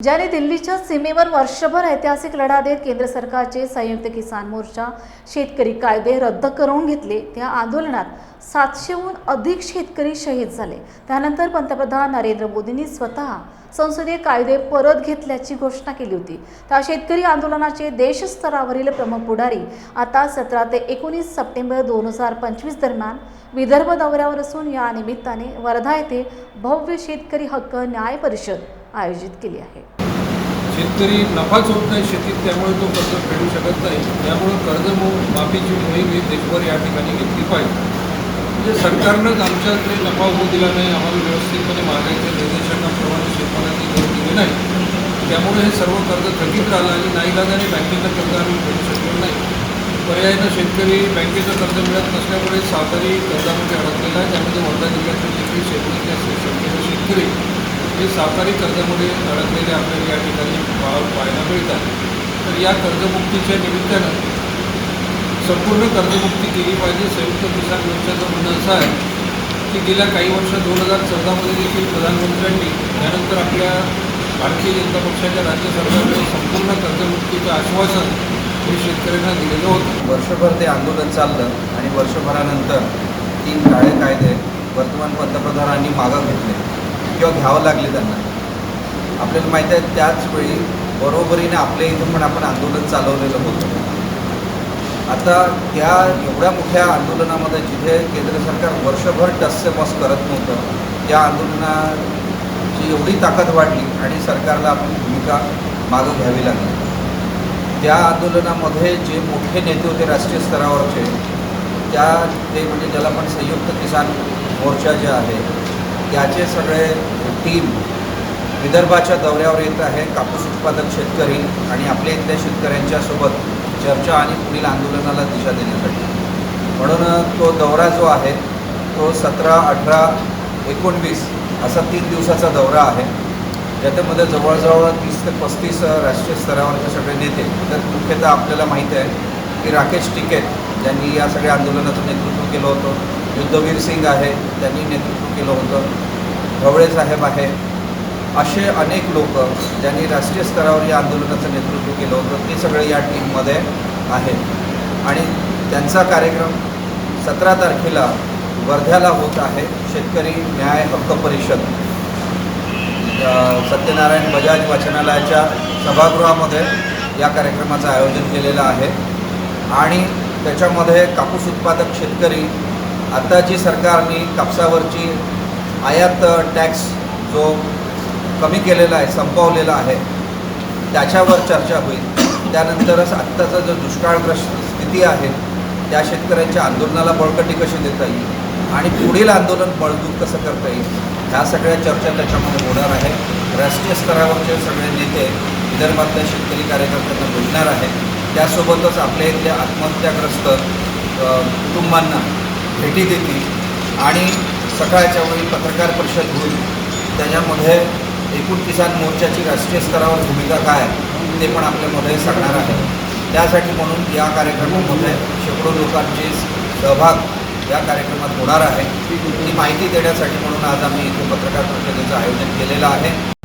ज्याने दिल्लीच्या सीमेवर वर्षभर ऐतिहासिक लढा देत केंद्र सरकारचे संयुक्त किसान मोर्चा शेतकरी कायदे रद्द करून घेतले त्या आंदोलनात सातशेहून अधिक शेतकरी शहीद झाले. त्यानंतर पंतप्रधान नरेंद्र मोदींनी स्वतः संसदीय कायदे परत घेतल्याची घोषणा केली होती. त्या शेतकरी आंदोलनाचे देशस्तरावरील प्रमुख पुढारी आता सतरा ते एकोणीस सप्टेंबर दोन हजार पंचवीस दरम्यान विदर्भ दौऱ्यावर असून या निमित्ताने वर्धा येथे भव्य शेतकरी हक्क न्याय परिषद आयोजित केली आहे. शेतकरी नफाच होत नाही शेतीत त्यामुळे तो कर्ज फेडू शकत नाही. त्यामुळे कर्ज माफीची मोहीम ही देशभर या ठिकाणी घेतली पाहिजे. म्हणजे सरकारनंच आमच्याकडे नफा होऊ दिला नाही आम्हाला व्यवस्थितपणे मागायच्या निर्देशांप्रमाणे शेतमालाची दर दिली नाही. त्यामुळे हे सर्व कर्ज थकीत राहिलं आणि नाईलाजाने बँकेचं कर्ज आम्ही फेडू शकलो नाही. पर्यायानं शेतकरी बँकेचं कर्ज मिळत नसल्यामुळे सातारी कर्जामध्ये अडकलेला आहे. त्यामध्ये वर्धा जिल्ह्यातील देखील शेतकरी शेतकरी हे सावकारी कर्जामध्ये अडकलेले आपल्याला या ठिकाणी पाहायला मिळतात. तर या कर्जमुक्तीच्या निमित्तानं संपूर्ण कर्जमुक्ती केली पाहिजे संयुक्त किसान मोर्चाचं म्हणणं असं आहे की गेल्या काही वर्ष दोन हजार चौदामध्ये देखील प्रधानमंत्र्यांनी त्यानंतर आपल्या भारतीय जनता पक्षाच्या राज्य सरकारने संपूर्ण कर्जमुक्तीचं आश्वासन हे शेतकऱ्यांना दिलेलं होतं. वर्षभर ते आंदोलन चाललं आणि वर्षभरानंतर तीन काळे कायदे वर्तमान पंतप्रधानांनी मागं घेतले. किंवा घ्यावं लागले त्यांना. आपल्याला माहीत आहे त्याच वेळी बरोबरीने आपल्या इथून पण आपण आंदोलन चालवलेलं होतं. आता त्या एवढ्या मोठ्या आंदोलनामध्ये जिथे केंद्र सरकार वर्षभर टस्सेपस करत नव्हतं त्या आंदोलनाची एवढी ताकद वाढली आणि सरकारला आपली भूमिका मागं घ्यावी लागली. त्या आंदोलनामध्ये जे मोठे नेते होते राष्ट्रीय स्तरावरचे त्या ते म्हणजे ज्याला आपण संयुक्त किसान मोर्चा जे आहे याचे सगळे टीम विदर्भाच्या दौऱ्यावर येत आहे. कापूस उत्पादक शेतकरी आणि आपल्या इथल्या शेतकऱ्यांच्या सोबत चर्चा आणि पुढील आंदोलनाला दिशा देण्यासाठी. म्हणून तो दौरा जो आहे तो सतरा अठरा एकोणवीस असा तीन दिवसाचा दौरा आहे. ज्याच्यामध्ये जवळजवळ तीस ते पस्तीस राष्ट्रीय स्तरावरचे सगळे नेते तर मुख्यतः आपल्याला माहीत आहे की राकेश टिकेत ज्यांनी या सगळ्या आंदोलनाचं नेतृत्व केलं होतं. युद्धवीर सिंग आहे त्यांनी नेतृत्व केलं होतं. ढवळे साहेब आहे. असे अनेक लोक ज्यांनी राष्ट्रीय स्तरावर या आंदोलनाचं नेतृत्व केलं होतं ते सगळे या टीममध्ये आहेत. आणि त्यांचा कार्यक्रम सतरा तारखेला वर्ध्याला होत आहे शेतकरी न्याय हक्क परिषद. सत्यनारायण बजाज वाचनालयाच्या सभागृहामध्ये या कार्यक्रमाचं आयोजन केलेलं आहे. आणि त्याच्यामध्ये कापूस उत्पादक शेतकरी आता जी सरकारने कापसावरची आयात टॅक्स जो कमी केलेला आहे संपवलेला आहे त्याच्यावर चर्चा होईल. त्यानंतरच आत्ताचा जो दुष्काळग्रस्त स्थिती आहे त्या शेतकऱ्यांच्या आंदोलनाला बळकटी कशी देता येईल आणि पुढील आंदोलन बळदूत कसं करता येईल ह्या सगळ्या चर्चा त्याच्यामध्ये होणार आहे. राष्ट्रीय स्तरावरचे सगळे नेते विदर्भातल्या शेतकरी कार्यकर्त्यांना भेटणार आहेत. त्यासोबतच आपल्या इथल्या आत्महत्याग्रस्त कुटुंबांना भेटी देतील आणि सकाळच्या वेळी पत्रकार परिषद होईल. त्याच्यामध्ये एकूण किसान मोर्चाची राष्ट्रीय स्तरावर भूमिका काय ते पण आपल्यामध्ये सांगणार आहे. त्यासाठी म्हणून या कार्यक्रमामध्ये शेकडो लोकांचे सहभाग या कार्यक्रमात होणार आहे. ही माहिती देण्यासाठी म्हणून आज आम्ही इथे पत्रकार परिषदेचं आयोजन केलेलं आहे.